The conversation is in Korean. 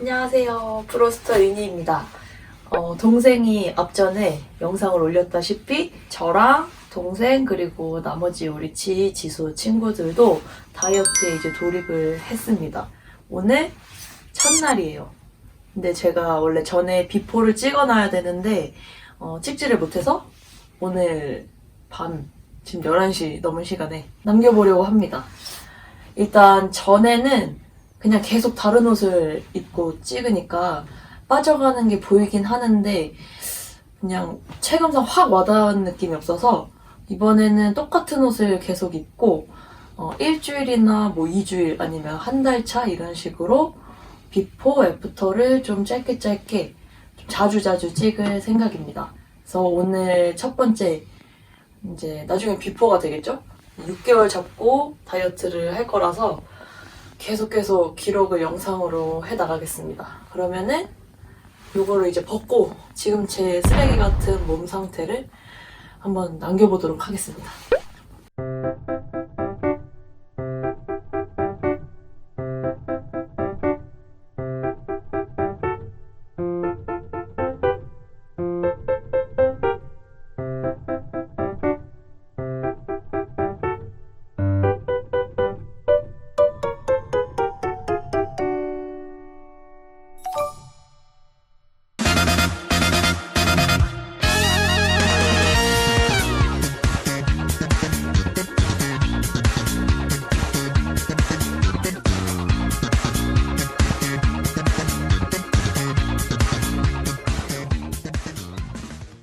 안녕하세요. 프로스터 윤희입니다. 어, 동생이 앞전에 영상을 올렸다시피 저랑 동생 그리고 나머지 우리 지, 지수 친구들도 다이어트에 이제 돌입을 했습니다. 오늘 첫날이에요. 근데 제가 원래 전에 비포를 찍어놔야 되는데 어, 찍지를 못해서 오늘 밤 지금 11시 넘은 시간에 남겨보려고 합니다. 일단 전에는 그냥 계속 다른 옷을 입고 찍으니까 빠져가는 게 보이긴 하는데 그냥 체감상 확 와닿은 느낌이 없어서 이번에는 똑같은 옷을 계속 입고 어, 일주일이나 뭐 2주일 아니면 한 달 차 이런 식으로 비포 애프터를 좀 짧게 짧게 좀 자주 자주 찍을 생각입니다. 그래서 오늘 첫 번째 이제 나중에 비포가 되겠죠? 6개월 잡고 다이어트를 할 거라서 계속 계속 기록을 영상으로 해 나가겠습니다. 그러면은 요거를 이제 벗고 지금 제 쓰레기 같은 몸 상태를 한번 남겨보도록 하겠습니다.